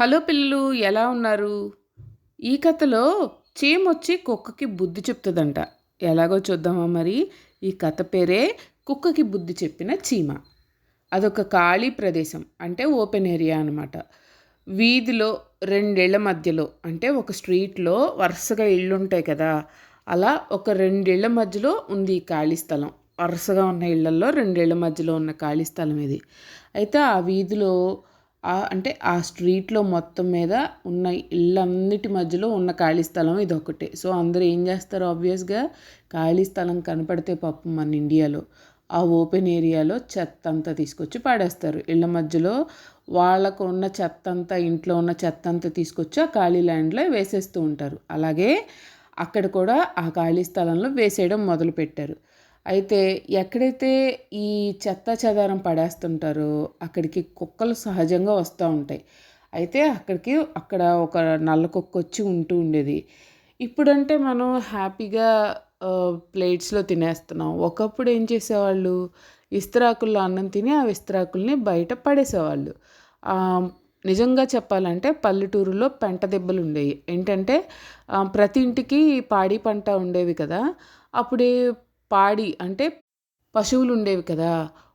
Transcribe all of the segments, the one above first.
Hello పిల్లలు ఎలా ఉన్నారు? ఈ కథలో చీమొచ్చి కుక్కకి బుద్ధి చెప్తుందంట. ఎలాగో చూద్దామా మరి? ఈ కథ పేరే కుక్కకి బుద్ధి చెప్పిన చీమ. అదొక ఖాళీ ప్రదేశం అంటే ఓపెన్ ఏరియా అనమాట వీధిలో రెండేళ్ళ మధ్యలో అంటే ఒక స్ట్రీట్లో వరుసగా ఇళ్ళు ఉంటాయి కదా అలా ఒక రెండేళ్ళ మధ్యలో ఉంది ఈ ఖాళీ స్థలం. వరుసగా ఉన్న ఇళ్ళల్లో రెండేళ్ళ మధ్యలో ఉన్న ఖాళీ స్థలం ఇది. అయితే ఆ వీధిలో అంటే ఆ స్ట్రీట్లో మొత్తం మీద ఉన్న ఇళ్ళన్నిటి మధ్యలో ఉన్న ఖాళీ స్థలం ఇది ఒకటే సో అందరూ ఏం చేస్తారు ఆబ్వియస్గా ఖాళీ స్థలం కనపడితే పాపం మన ఇండియాలో ఆ ఓపెన్ ఏరియాలో చెత్త అంతా తీసుకొచ్చి పాడేస్తారు. ఇళ్ళ మధ్యలో వాళ్ళకు ఉన్న చెత్త అంతా ఇంట్లో ఉన్న చెత్త అంతా తీసుకొచ్చి ఆ ఖాళీ ల్యాండ్లో వేసేస్తూ ఉంటారు. అలాగే అక్కడ కూడా ఆ ఖాళీ స్థలంలో వేసేయడం మొదలుపెట్టారు. అయితే ఎక్కడైతే ఈ చెత్త చెదారం పడేస్తుంటారో అక్కడికి కుక్కలు సహజంగా వస్తూ ఉంటాయి. అయితే అక్కడికి అక్కడ ఒక నల్ల కుక్క వచ్చి ఉంటూ ఉండేది. ఇప్పుడంటే మనం హ్యాపీగా ప్లేట్స్లో తినేస్తున్నాం. ఒకప్పుడు ఏం చేసేవాళ్ళు? ఇస్త్రాకుల్లో అన్నం తిని ఆ విస్త్రాకుల్ని బయట పడేసేవాళ్ళు. నిజంగా చెప్పాలంటే పల్లెటూరులో పెంట దెబ్బలు ఉండేవి. ఏంటంటే ప్రతి ఇంటికి పాడి పంట ఉండేవి కదా. అప్పుడే పాడి అంటే పశువులు ఉండేవి కదా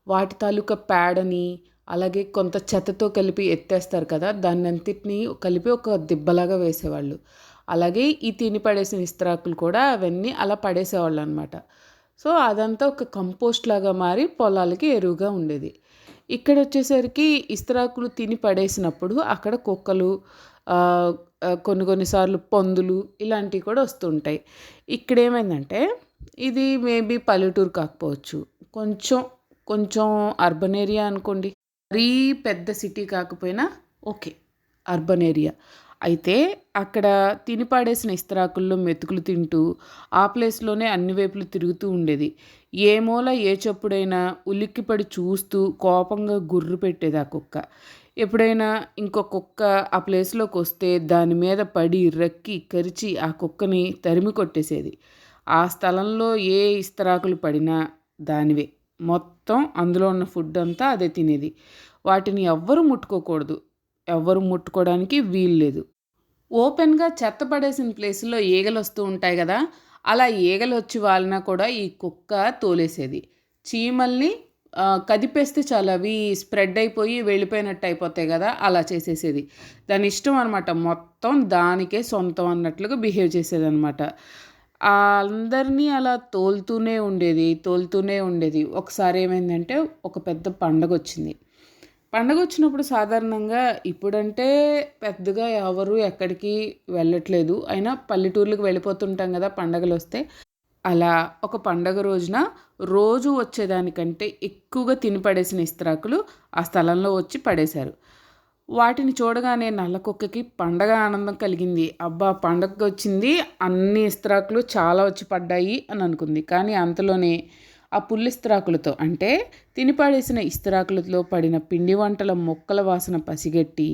వాటి తాలూకా పేడని అలాగే కొంత చెత్తతో కలిపి ఎత్తేస్తారు కదా దాన్ని అంతటిని కలిపి ఒక దిబ్బలాగా వేసేవాళ్ళు. అలాగే ఈ తిని పడేసిన ఇస్త్రాకులు కూడా అవన్నీ అలా పడేసేవాళ్ళు అనమాట సో అదంతా ఒక కంపోస్ట్ లాగా మారి పొలాలకి ఎరువుగా ఉండేది. ఇక్కడ వచ్చేసరికి ఇస్త్రాకులు తిని పడేసినప్పుడు అక్కడ కుక్కలు కొన్ని కొన్నిసార్లు పందులు ఇలాంటివి కూడా వస్తుంటాయి. ఇక్కడ ఏమైందంటే ఇది మేబీ పల్లెటూరు కాకపోవచ్చు. కొంచెం కొంచెం అర్బన్ ఏరియా అనుకోండి. మరీ పెద్ద సిటీ కాకపోయినా ఓకే అర్బన్ ఏరియా. అయితే అక్కడ తిని పాడేసిన ఇస్తరాకుల్లో మెతుకులు తింటూ ఆ ప్లేస్లోనే అన్ని వైపులు తిరుగుతూ ఉండేది. ఏ మూల ఏ చెప్పుడైనా ఉలిక్కిపడి చూస్తూ కోపంగా గుర్రు పెట్టేది ఆ కుక్క. ఎప్పుడైనా ఇంకో కుక్క ఆ ప్లేస్లోకి వస్తే దాని మీద పడి రక్కి కరిచి ఆ కుక్కని తరిమి కొట్టేసేది. ఆ స్థలంలో ఏ ఇస్తరాకులు పడినా దానివే. మొత్తం అందులో ఉన్న ఫుడ్ అంతా అదే తినేది. వాటిని ఎవ్వరు ముట్టుకోకూడదు. ఎవ్వరు ముట్టుకోవడానికి వీల్లేదు ఓపెన్గా చెత్త పడేసిన ప్లేసుల్లో ఈగలు వస్తూ ఉంటాయి కదా! అలా ఈగలు వచ్చి వాళ్ళన కూడా ఈ కుక్క తోలేసేది. చీమల్ని కదిపేస్తే చాలు అవి స్ప్రెడ్ అయిపోయి వెళ్ళిపోయినట్టు అయిపోతాయి కదా! అలా చేసేసేది. దాని ఇష్టం అనమాట మొత్తం దానికే సొంతం అన్నట్లుగా బిహేవ్ చేసేది అనమాట అందరినీ అలా తోలుతూనే ఉండేది తోలుతూనే ఉండేది. ఒకసారి ఏమైందంటే ఒక పెద్ద పండగ వచ్చింది పండగ వచ్చినప్పుడు సాధారణంగా ఇప్పుడంటే పెద్దగా ఎవరు ఎక్కడికి వెళ్ళట్లేదు. అయినా పల్లెటూర్లకు వెళ్ళిపోతుంటాం కదా పండగలు వస్తే అలా ఒక పండగ రోజున రోజు వచ్చేదానికంటే ఎక్కువగా తిని పడేసిన ఇస్త్రాకులు ఆ స్థలంలో వచ్చి పడేశారు. వాటిని చూడగానే నల్లకుక్కకి పండగ ఆనందం కలిగింది. అబ్బా పండగ వచ్చింది అన్ని ఇస్త్రాకులు చాలా వచ్చి పడ్డాయి అని అనుకుంది. కానీ అంతలోనే ఆ పుల్లిస్త్రాకులతో అంటే తినిపాడేసిన ఇస్త్రాకులతో పడిన పిండి వంటల మొక్కల వాసన పసిగట్టి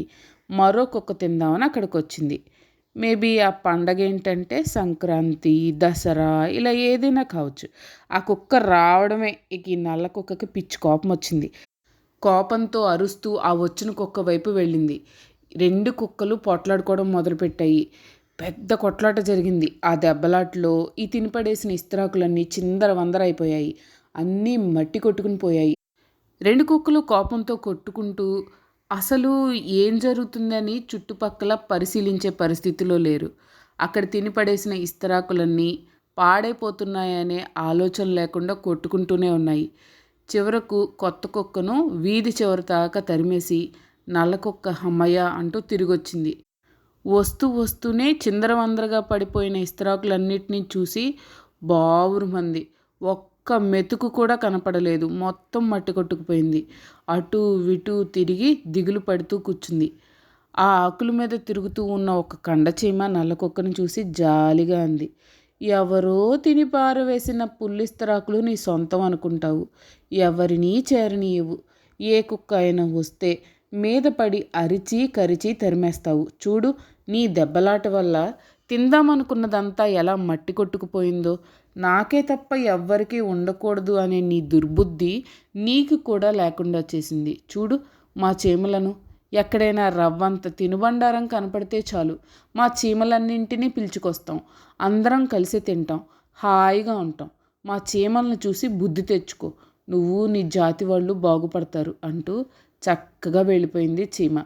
మరో కుక్క తిందామని అక్కడికి వచ్చింది మేబీ ఆ పండగ ఏంటంటే సంక్రాంతి దసరా ఇలా ఏదైనా కావచ్చు. ఆ కుక్క రావడమే. ఇక ఈ నల్ల కుక్కకి పిచ్చి కోపం వచ్చింది కోపంతో అరుస్తూ ఆ వచ్చిన కుక్క వైపు వెళ్ళింది. రెండు కుక్కలు పొట్లాడుకోవడం మొదలుపెట్టాయి. పెద్ద కొట్లాట జరిగింది. ఆ దెబ్బలాట్లో ఈ తినిపడేసిన ఇస్త్రాకులన్నీ చిందర వందరైపోయాయి అన్నీ మట్టి కొట్టుకుని పోయాయి. రెండు కుక్కలు కోపంతో కొట్టుకుంటూ అసలు ఏం జరుగుతుందని చుట్టుపక్కల పరిశీలించే పరిస్థితిలో లేరు. అక్కడ తినిపడేసిన ఇస్తరాకులన్నీ పాడైపోతున్నాయనే ఆలోచన లేకుండా కొట్టుకుంటూనే ఉన్నాయి. చివరకు కొత్త కుక్కను వీధి చివరి దాకా తరిమేసి నల్ల కుక్క హమ్మయ్య అంటూ తిరిగొచ్చింది. వస్తూ వస్తూనే చిందరవందరగా పడిపోయిన ఇస్త్రాకులన్నిటినీ చూసి బావురుమంది. ఒక్క మెతుకు కూడా కనపడలేదు. మొత్తం మట్టి కొట్టుకుపోయింది. అటు ఇటు తిరిగి దిగులు పడుతూ కూర్చుంది. ఆ ఆకుల మీద తిరుగుతూ ఉన్న ఒక కండచీమ నల్ల కుక్కను చూసి జాలిగా అంది. ఎవరో తిని పారవేసిన పుల్లిస్తరాకులు నీ సొంతం అనుకుంటావు. ఎవరినీ చేరనీయవు. ఏ కుక్క అయినా వస్తే మీద పడి అరిచి కరిచి తరిమేస్తావు. చూడు నీ దెబ్బలాట వల్ల తిందామనుకున్నదంతా ఎలా మట్టి కొట్టుకుపోయిందో. నాకే తప్ప ఎవ్వరికీ ఉండకూడదు అనే నీ దుర్బుద్ధి నీకు కూడా లేకుండా చేసింది. చూడు మా చేమలను ఎక్కడైనా రవ్వంత తినుబండారం కనపడితే చాలు. మా చీమలన్నింటినీ పిలుచుకొస్తాం. అందరం కలిసి తింటాం. హాయిగా ఉంటాం. మా చీమలను చూసి బుద్ధి తెచ్చుకో. నువ్వు నీ జాతి వాళ్ళు బాగుపడతారు అంటూ చక్కగా వెళ్ళిపోయింది చీమ.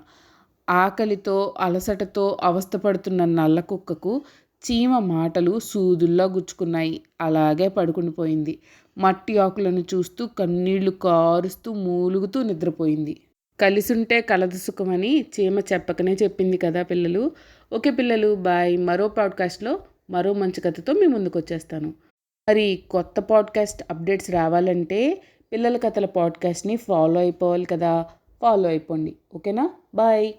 ఆకలితో అలసటతో అవస్థపడుతున్న నల్ల కుక్కకు చీమ మాటలు సూదుల్లా గుచ్చుకున్నాయి. అలాగే పడుకునిపోయింది మట్టి ఆకులను చూస్తూ కన్నీళ్ళు కారుస్తూ మూలుగుతూ నిద్రపోయింది. కలిసుంటే కలదు సుఖమని చీమ చెప్పకనే చెప్పింది కదా పిల్లలు. ఓకే పిల్లలు బాయ్. మరో పాడ్కాస్ట్లో మరో మంచి కథతో మీ ముందుకు వచ్చేస్తాను మరి కొత్త పాడ్కాస్ట్ అప్డేట్స్ రావాలంటే పిల్లల కథల పాడ్కాస్ట్ని ఫాలో అయిపోవాలి కదా. ఫాలో అయిపోండి. ఓకేనా? బాయ్.